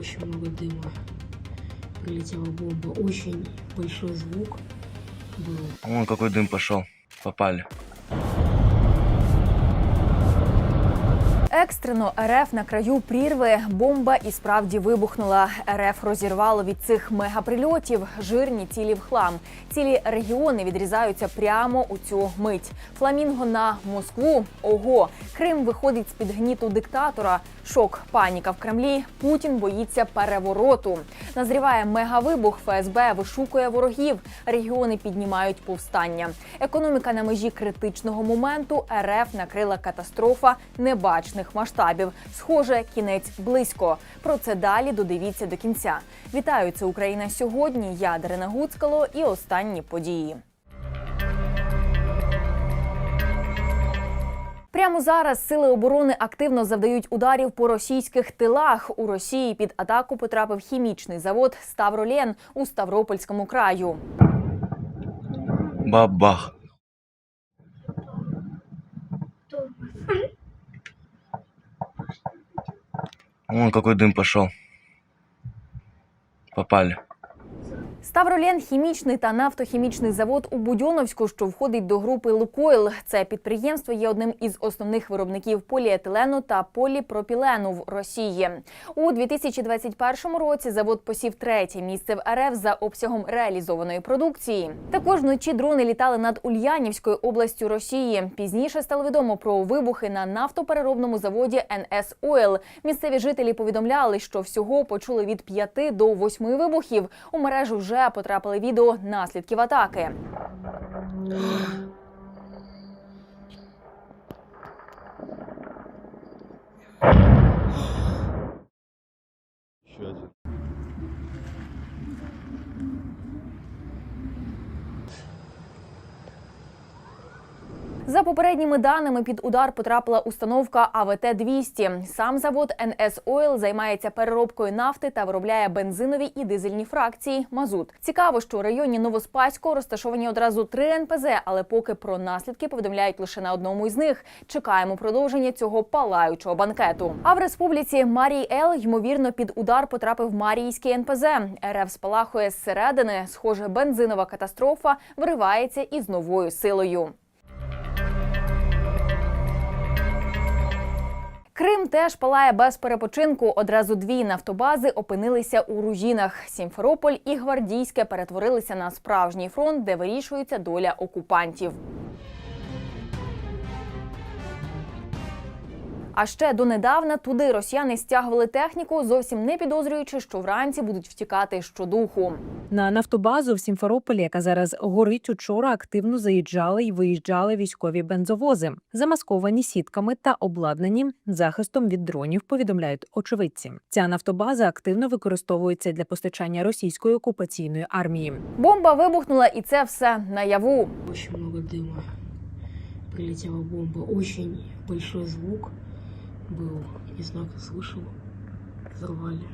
Очень много дыма. Прилетела бомба. Очень большой звук был. Вон какой дым пошел. Попали. Екстрено РФ на краю прірви бомба і справді вибухнула. РФ розірвало від цих мегаприльотів жирні цілі в хлам. Цілі регіони відрізаються прямо у цю мить. Фламінго на Москву. Ого, Крим виходить з під гніту диктатора. Шок, паніка в Кремлі. Путін боїться перевороту. Назріває мегавибух. ФСБ вишукує ворогів. Регіони піднімають повстання. Економіка на межі критичного моменту. РФ накрила катастрофа небачних масштабів. Схоже, кінець близько. Про це далі додивіться до кінця. Вітаю, це Україна сьогодні. Я Дарина Гуцкало і останні події. Прямо зараз сили оборони активно завдають ударів по російських тилах. У Росії під атаку потрапив хімічний завод Ставролєн у Ставропольському краю. Бабах. Вон какой дым пошел. Попали. Ставролєн хімічний та нафтохімічний завод у Будьоновську, що входить до групи Лукойл. Це підприємство є одним із основних виробників поліетилену та поліпропілену в Росії. У 2021 році завод посів третє місце в РФ за обсягом реалізованої продукції. Також вночі дрони літали над Ульянівською областю Росії. Пізніше стало відомо про вибухи на нафтопереробному заводі НС Ойл. Місцеві жителі повідомляли, що всього почули від 5 до 8 вибухів. У мережу вже потрапили відео наслідків атаки. Попередніми даними, під удар потрапила установка АВТ-200. Сам завод НС Ойл займається переробкою нафти та виробляє бензинові і дизельні фракції мазут. Цікаво, що у районі Новоспаського розташовані одразу три НПЗ, але поки про наслідки повідомляють лише на одному із них. Чекаємо продовження цього палаючого банкету. А в республіці Марій Ел ймовірно під удар потрапив Марійський НПЗ. РФ спалахує зсередини. Схоже, бензинова катастрофа виривається із новою силою. Крим теж палає без перепочинку. Одразу дві нафтобази опинилися у руїнах. Сімферополь і Гвардійське перетворилися на справжній фронт, де вирішується доля окупантів. А ще донедавна туди росіяни стягували техніку, зовсім не підозрюючи, що вранці будуть втікати щодуху. На нафтобазу в Сімферополі, яка зараз горить учора, активно заїжджали і виїжджали військові бензовози, замасковані сітками та обладнані захистом від дронів. Повідомляють очевидці. Ця нафтобаза активно використовується для постачання російської окупаційної армії. Бомба вибухнула, і це все наяву. Очень много дыма. Прилетела бомба. Очень большой звук был. Знаю, как слышал. Взорвали.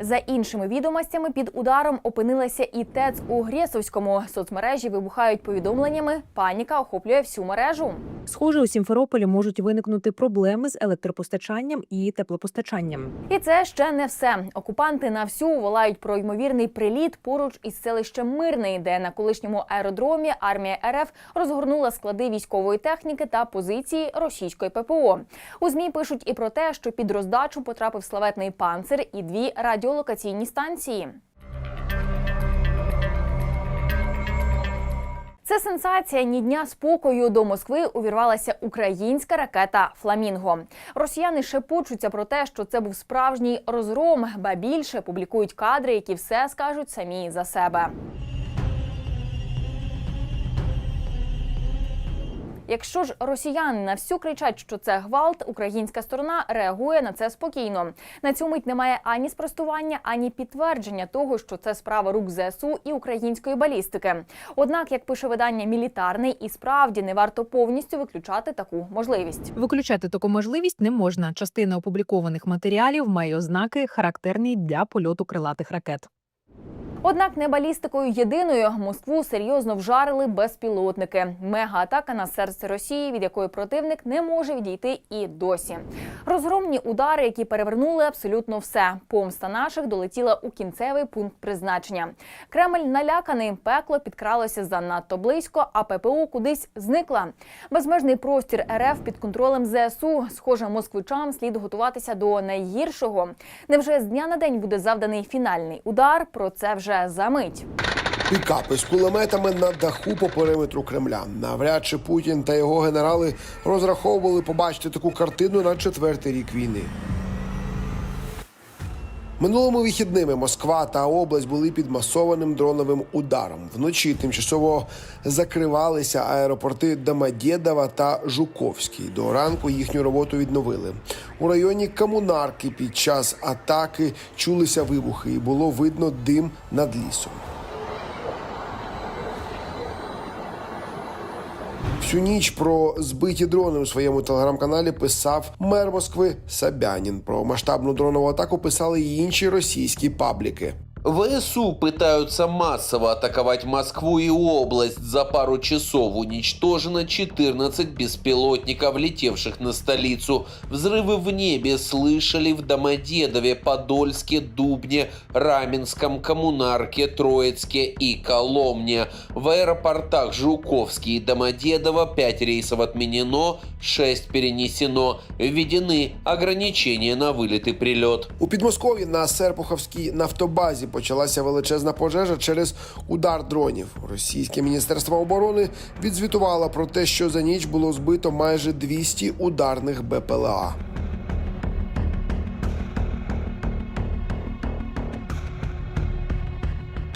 За іншими відомостями, під ударом опинилася і ТЕЦ у Грєсовському. Соцмережі вибухають повідомленнями. Паніка охоплює всю мережу. Схоже, у Сімферополі можуть виникнути проблеми з електропостачанням і теплопостачанням. І це ще не все. Окупанти на всю волають про ймовірний приліт поруч із селищем Мирний, де на колишньому аеродромі армія РФ розгорнула склади військової техніки та позиції російської ППО. У змі пишуть і про те, що під роздачу потрапив славетний панцир і дві радіолокаційні станції. Це сенсація ні дня спокою до Москви увірвалася українська ракета Фламінго. Росіяни шепочуться про те, що це був справжній розгром, ба більше публікують кадри, які все скажуть самі за себе. Якщо ж росіяни на всю кричать, що це гвалт, українська сторона реагує на це спокійно. На цю мить немає ані спростування, ані підтвердження того, що це справа рук ЗСУ і української балістики. Однак, як пише видання мілітарний, і справді не варто повністю виключати таку можливість. Виключати таку можливість не можна. Частина опублікованих матеріалів має ознаки, характерні для польоту крилатих ракет. Однак не балістикою єдиною Москву серйозно вжарили безпілотники. Мегаатака на серце Росії, від якої противник не може відійти і досі. Розгромні удари, які перевернули абсолютно все. Помста наших долетіла у кінцевий пункт призначення. Кремль наляканий, пекло підкралося занадто близько, а ППО кудись зникла. Безмежний простір РФ під контролем ЗСУ. Схоже, москвичам слід готуватися до найгіршого. Невже з дня на день буде завданий фінальний удар? Про це вже за мить. Пікапи з кулеметами на даху по периметру Кремля. Навряд чи Путін та його генерали розраховували побачити таку картину на четвертий рік війни. Минулими вихідними Москва та область були під масованим дроновим ударом. Вночі тимчасово закривалися аеропорти Домодєдова та Жуковський. До ранку їхню роботу відновили. У районі Комунарки під час атаки чулися вибухи і було видно дим над лісом. Всю ніч про збиті дрони у своєму телеграм-каналі писав мер Москви Собянін. Про масштабну дронову атаку писали й інші російські пабліки. ВСУ пытаются массово атаковать Москву и область. За пару часов уничтожено 14 беспилотников, летевших на столицу. Взрывы в небе слышали в Домодедове, Подольске, Дубне, Раменском, Коммунарке, Троицке и Коломне. В аэропортах Жуковский и Домодедово 5 рейсов отменено, 6 перенесено. Введены ограничения на вылет и прилет. У Підмосков'ї на Серпуховській нафтобазі почалася величезна пожежа через удар дронів. Російське міністерство оборони відзвітувало про те, що за ніч було збито майже 200 ударних БПЛА.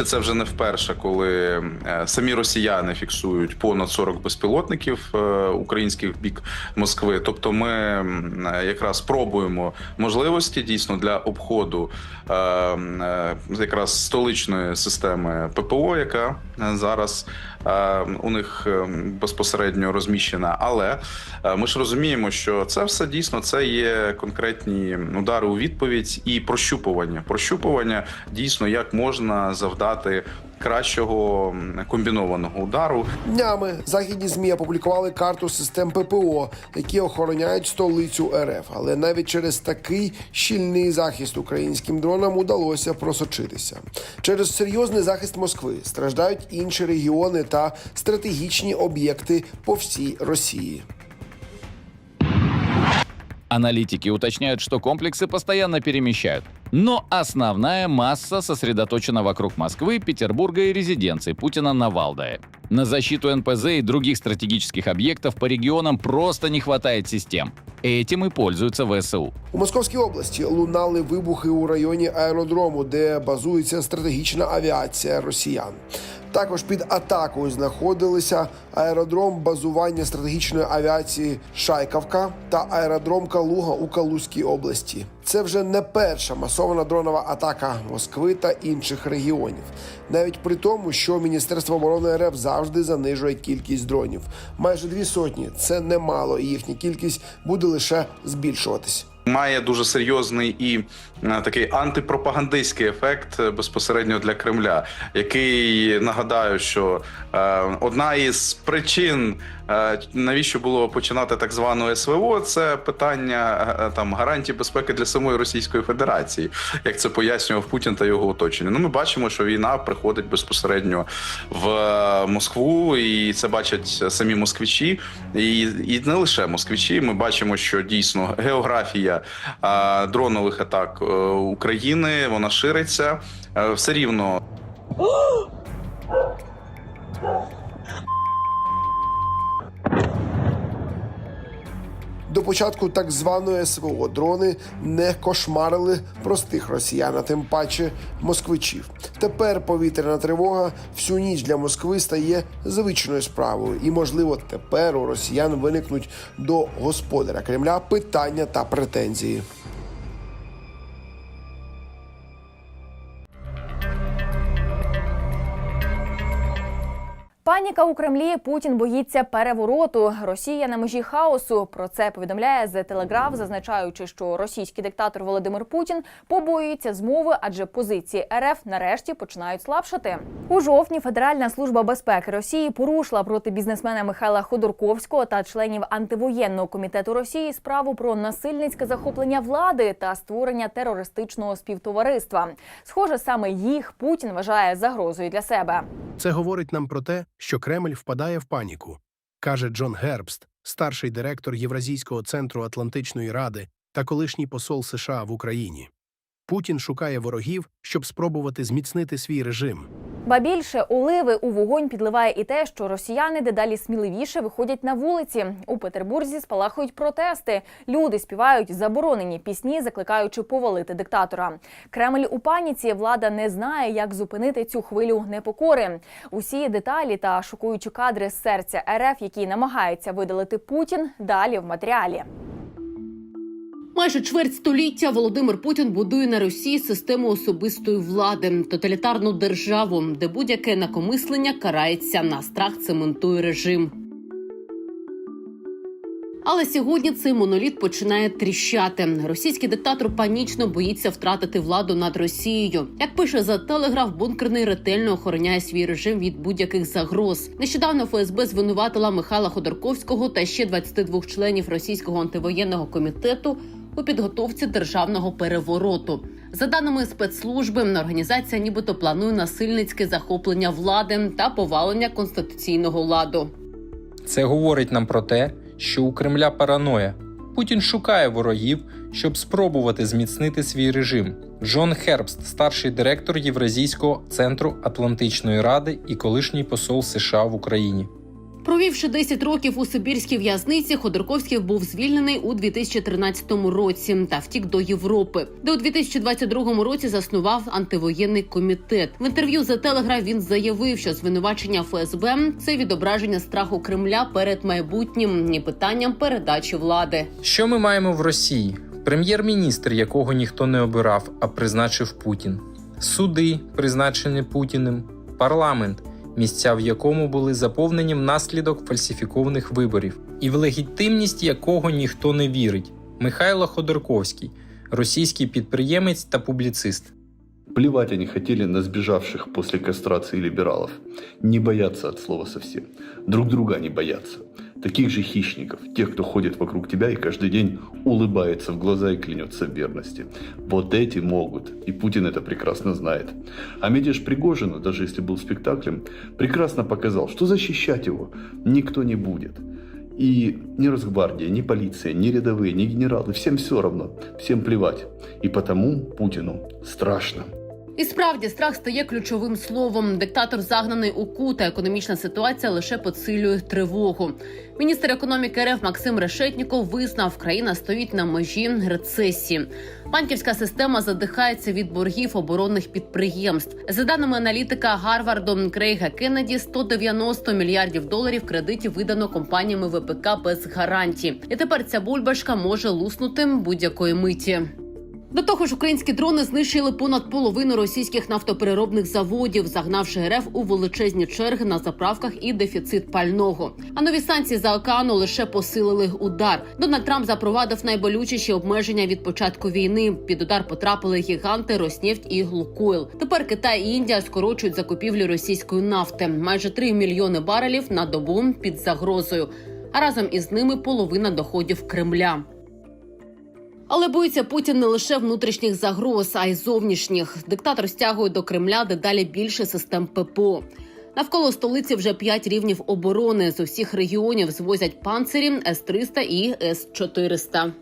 Це вже не вперше, коли е, самі росіяни фіксують понад 40 безпілотників е, українських бік Москви. Тобто, ми якраз пробуємо можливості дійсно для обходу е, якраз столичної системи ППО, яка зараз у них е, безпосередньо розміщена. Але е, ми ж розуміємо, що це все дійсно це є конкретні удари у відповідь і прощупування. Прощупування дійсно як можна завдати кращого комбінованого удару. Днями західні змі опублікували карту систем ППО, які охороняють столицю РФ. Але навіть через такий щільний захист українським дронам удалося просочитися. Через серйозний захист Москви страждають інші регіони та стратегічні об'єкти по всій Росії. Аналитики уточняют, что комплексы постоянно перемещают. Но основная масса сосредоточена вокруг Москвы, Петербурга и резиденции Путина на Валдае. На защиту НПЗ и других стратегических объектов по регионам просто не хватает систем. Этим и пользуются ВСУ. У Московській області лунали вибухи у районі аеродрому, де базується стратегічна авіація росіян. Також під атакою знаходилися аеродром базування стратегічної авіації Шайкавка та аеродром Калуга у Калузькій області. Це вже не перша масована дронова атака Москви та інших регіонів, навіть при тому, що Міністерство оборони РФ завжди занижує кількість дронів. Майже дві сотні це немало, і їхня кількість буде лише збільшуватись. Має дуже серйозний і е, такий антипропагандистський ефект е, безпосередньо для Кремля, який нагадаю, що е, одна із причин, навіщо було починати так звану СВО, це питання е, там гарантій безпеки для самої Російської Федерації, як це пояснював Путін та його оточення. Ну, ми бачимо, що війна приходить безпосередньо в е, Москву, і це бачать самі москвичі, і, і не лише москвичі. Ми бачимо, що дійсно географія е, дронових атак е, України вона шириться Е, все рівно. До початку так званої СВО дрони не кошмарили простих росіян, а тим паче москвичів. Тепер повітряна тривога всю ніч для Москви стає звичною справою, і можливо тепер у росіян виникнуть до господаря Кремля питання та претензії. Паніка у Кремлі. Путін боїться перевороту. Росія на межі хаосу. Про це повідомляє The Telegraph, зазначаючи, що російський диктатор Володимир Путін побоюється змови, адже позиції РФ нарешті починають слабшати. У жовтні Федеральна служба безпеки Росії порушила проти бізнесмена Михайла Ходорковського та членів антивоєнного комітету Росії справу про насильницьке захоплення влади та створення терористичного співтовариства. Схоже, саме їх Путін вважає загрозою для себе. Це говорить нам про те, що Кремль впадає в паніку, каже Джон Гербст, старший директор Євразійського центру Атлантичної ради та колишній посол США в Україні. Путін шукає ворогів, щоб спробувати зміцнити свій режим. Ба більше оливи у вогонь підливає і те, що росіяни дедалі сміливіше виходять на вулиці. У Петербурзі спалахують протести. Люди співають заборонені пісні, закликаючи повалити диктатора. Кремль у паніці влада не знає, як зупинити цю хвилю непокори. Усі деталі та шокуючі кадри з серця РФ, які намагаються видалити Путін, далі в матеріалі. Майже чверть століття Володимир Путін будує на Росії систему особистої влади, тоталітарну державу, де будь-яке накомислення карається на страх цементує режим. Але сьогодні цей моноліт починає тріщати. Російський диктатор панічно боїться втратити владу над Росією. Як пише за телеграф, бункерний ретельно охороняє свій режим від будь-яких загроз. Нещодавно ФСБ звинуватила Михайла Ходорковського та ще 22 членів російського антивоєнного комітету у підготовці державного перевороту. За даними спецслужби, організація нібито планує насильницьке захоплення влади та повалення конституційного ладу. Це говорить нам про те, що у Кремля параноя. Путін шукає ворогів, щоб спробувати зміцнити свій режим. Джон Хербст, старший директор Євразійського центру Атлантичної ради і колишній посол США в Україні. Провівши 10 років у сибірській в'язниці, Ходорковський був звільнений у 2013 році та втік до Європи, де у 2022 році заснував антивоєнний комітет. В інтерв'ю за Телеграф він заявив, що звинувачення ФСБ це відображення страху Кремля перед майбутнім і питанням передачі влади. Що ми маємо в Росії? Прем'єр-міністр, якого ніхто не обирав, а призначив Путін, суди, призначені Путіним, парламент, місця в якому були заповнені внаслідок фальсифікованих виборів, і в легітимність якого ніхто не вірить. Михайло Ходорковський, російський підприємець та публіцист. Плевать они хотели на сбежавших после кастрации либералов. Не боятся от слова совсем. Друг друга не боятся. Таких же хищников, тех, кто ходит вокруг тебя и каждый день улыбается в глаза и клянется в верности. Вот эти могут. И Путин это прекрасно знает. А мятеж Пригожина, даже если был спектаклем, прекрасно показал, что защищать его никто не будет. И ни Росгвардия, ни полиция, ни рядовые, ни генералы, всем все равно, всем плевать. И потому Путину страшно. І справді страх стає ключовим словом. Диктатор загнаний у кут, а економічна ситуація лише посилює тривогу. Міністр економіки РФ Максим Решетніков визнав, країна стоїть на межі рецесії. Банківська система задихається від боргів оборонних підприємств. За даними аналітика Гарварду Крейга Кеннеді, 190 мільярдів доларів кредитів видано компаніями ВПК без гарантій. І тепер ця бульбашка може луснути будь-якої миті. До того ж, українські дрони знищили понад половину російських нафтопереробних заводів, загнавши РФ у величезні черги на заправках і дефіцит пального. А нові санкції за океану лише посилили удар. Дональд Трамп запровадив найболючіші обмеження від початку війни. Під удар потрапили гіганти Роснефть і Лукойл. Тепер Китай і Індія скорочують закупівлі російської нафти. Майже 3 мільйони барелів на добу під загрозою. А разом із ними половина доходів Кремля. Але боїться Путін не лише внутрішніх загроз, а й зовнішніх. Диктатор стягує до Кремля дедалі більше систем ППО. Навколо столиці вже п'ять рівнів оборони. З усіх регіонів звозять панцирі С-300 і С-400.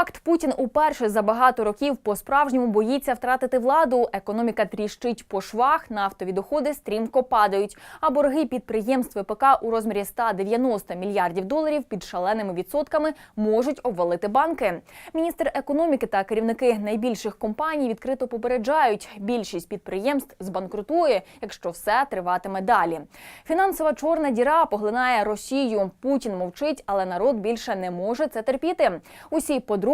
Факт Путін уперше за багато років по-справжньому боїться втратити владу. Економіка тріщить по швах, нафтові доходи стрімко падають. А борги підприємств ВПК у розмірі 190 мільярдів доларів під шаленими відсотками можуть обвалити банки. Міністр економіки та керівники найбільших компаній відкрито попереджають, більшість підприємств збанкрутує, якщо все триватиме далі. Фінансова чорна діра поглинає Росію. Путін мовчить, але народ більше не може це терпіти. Усі подробиці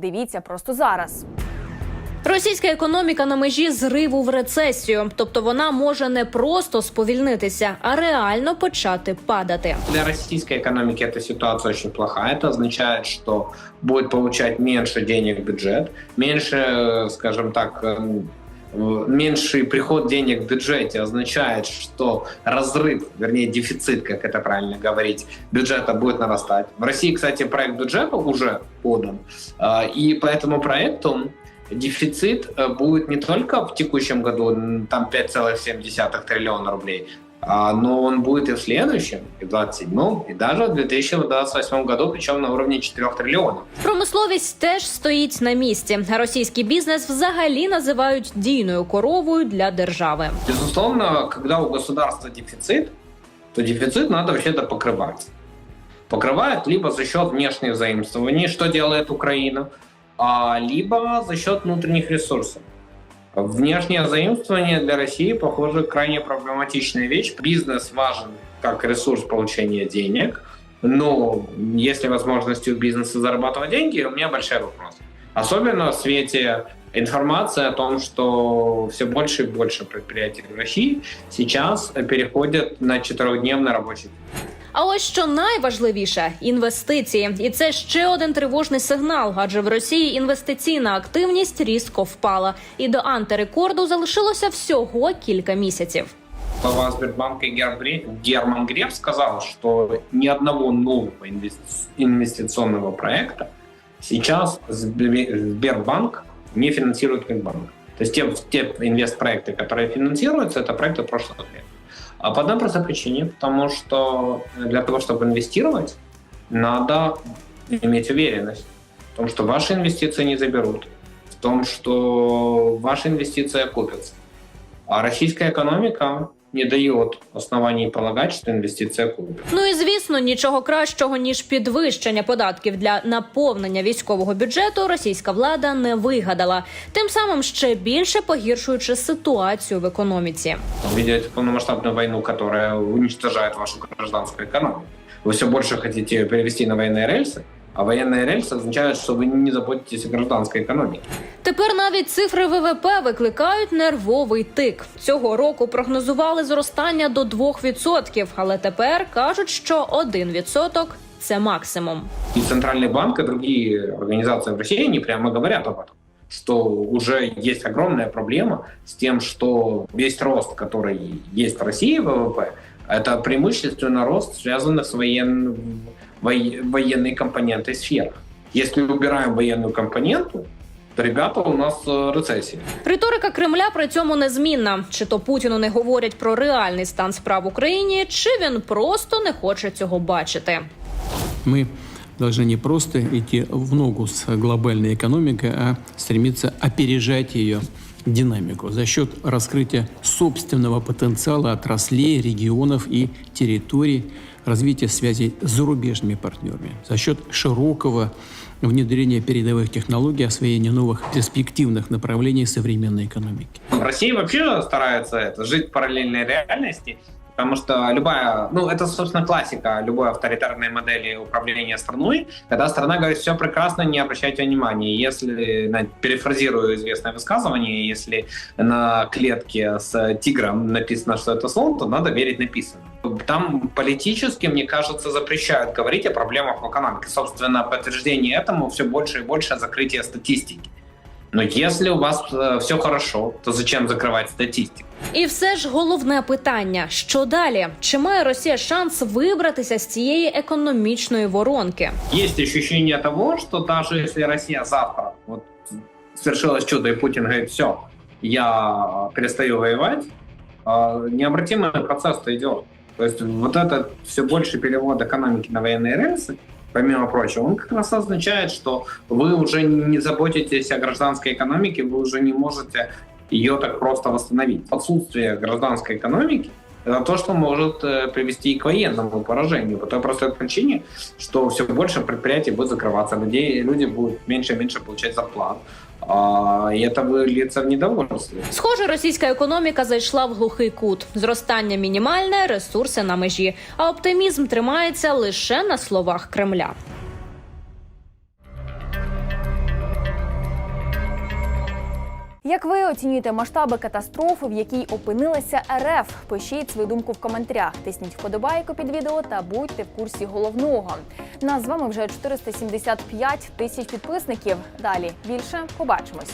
дивіться просто зараз. Російська економіка на межі зриву в рецесію, тобто вона може не просто сповільнитися, а реально почати падати. Для российской экономики эта ситуация очень плохая. Это означает, что будет получать меньше денег бюджет, меньше, э, скажем так, эм, э, меньший приход денег в бюджете означает, что разрыв, вернее дефицит, как это правильно говорить, бюджета будет нарастать. В России, кстати, проект бюджета уже подан, э, и по этому проекту дефицит э, будет не только в текущем году, там 5,7 триллиона рублей, а, но он будет и в следующем, и в 27 и даже в 2028 году, причем на уровне 4 триллионов. Промисловість теж стоїть на місці. Російський бізнес взагалі називають дійною коровою для держави. Безусловно, когда у государства дефицит, то дефицит надо вообще-то покрывать. Покрывает либо за счет внешних заимствований, что делает Украина, а, либо за счет внутренних ресурсов. Внешнее заимствование для России, похоже, крайне проблематичная вещь. Бизнес важен как ресурс получения денег, но есть ли возможности у бизнеса зарабатывать деньги, у меня большой вопрос. Особенно в свете информации о том, что все больше и больше предприятий в России сейчас переходят на четырехдневный рабочий день. А ось що найважливіше інвестиції, і це ще один тривожний сигнал, адже в Росії інвестиційна активність різко впала, і до антирекорду залишилося всього кілька місяців. Глава Сбербанка Герман Гре- Герман Греф сказал, что ни одного нового инвести- инвестиционного проекта сейчас Сбер- Сбербанк не финансирует как банк. То есть те, те инвестпроекты, которые финансируются, это проекты прошлых лет. А по одной простой причине, потому что для того, чтобы инвестировать, надо иметь уверенность в том, что ваши инвестиции не заберут, в том, что ваши инвестиции окупятся. А российская экономика не дает оснований полагать, что инвестиции окупятся. Ну і звісно, нічого кращого ніж підвищення податків для наповнення військового бюджету російська влада не вигадала, тим самим ще більше погіршуючи ситуацію в економіці. Вы ведете полномасштабную войну, которая уничтожает вашу гражданскую экономику. Вы все больше хотите ее перевести на военные рельсы, а военные рельсы означают, что вы не заботитесь о гражданской экономике. Тепер навіть цифри ВВП викликають нервовий тик. Цього року прогнозували зростання до 2%, але тепер кажуть, що 1% – це максимум. И Центральный банк, и другие организации в России, они прямо говорят об этом что уже есть огромная проблема с тем, что весь рост, который есть в России ВВП, это преимущественно рост, связанный с воен... воe- военной компонентой сфер. Если убираем военную компоненту, то, ребята, у нас э, рецессия. Риторика Кремля при цьому незмінна. Чи то Путіну не говорять про реальний стан справ в Україні, чи він просто не хоче цього бачити. Мы должны не просто идти в ногу с глобальной экономикой, а стремиться опережать ее динамику за счет раскрытия собственного потенциала отраслей, регионов и территорий, Развития связей с зарубежными партнерами, за счет широкого внедрения передовых технологий, освоения новых перспективных направлений современной экономики. В России вообще старается это, жить в параллельной реальности, потому что любая, ну это, собственно, классика любой авторитарной модели управления страной, когда страна говорит, все прекрасно, не обращайте внимания. Если, перефразирую известное высказывание, если на клетке с тигром написано, что это слон, то надо верить написанному. Там политически, мне кажется, запрещают говорить о проблемах в экономике. Собственно, подтверждение этому все больше и больше закрытие статистики. Но если у вас все хорошо, то зачем закрывать статистику? І все ж головне питання: що далі? Чи має Росія шанс вибратися з цієї економічної воронки? Есть ощущение того, что даже если Россия завтра вот свершилось чудо, и Путин говорит, все, я перестаю воевать, а, необратимый процесс-то идет. То есть вот этот все больше перевод экономики на военные рельсы, помимо прочего, он как раз означает, что вы уже не заботитесь о гражданской экономике, вы уже не можете ее так просто восстановить. Отсутствие гражданской экономики это то, что может э, привести и к военному поражению. По той простой причине, что все больше предприятий будет закрываться, людей, люди будут меньше и меньше получать зарплат. А, и это выльется в недовольстві. Схоже, російська економіка зайшла в глухий кут. Зростання мінімальне, ресурси на межі. А оптимізм тримається лише на словах Кремля. Як ви оцінюєте масштаби катастрофи, в якій опинилася РФ? Пишіть свою думку в коментарях. Тисніть вподобайку під відео та будьте в курсі головного. Нас з вами вже 475 тисяч підписників. Далі більше побачимось.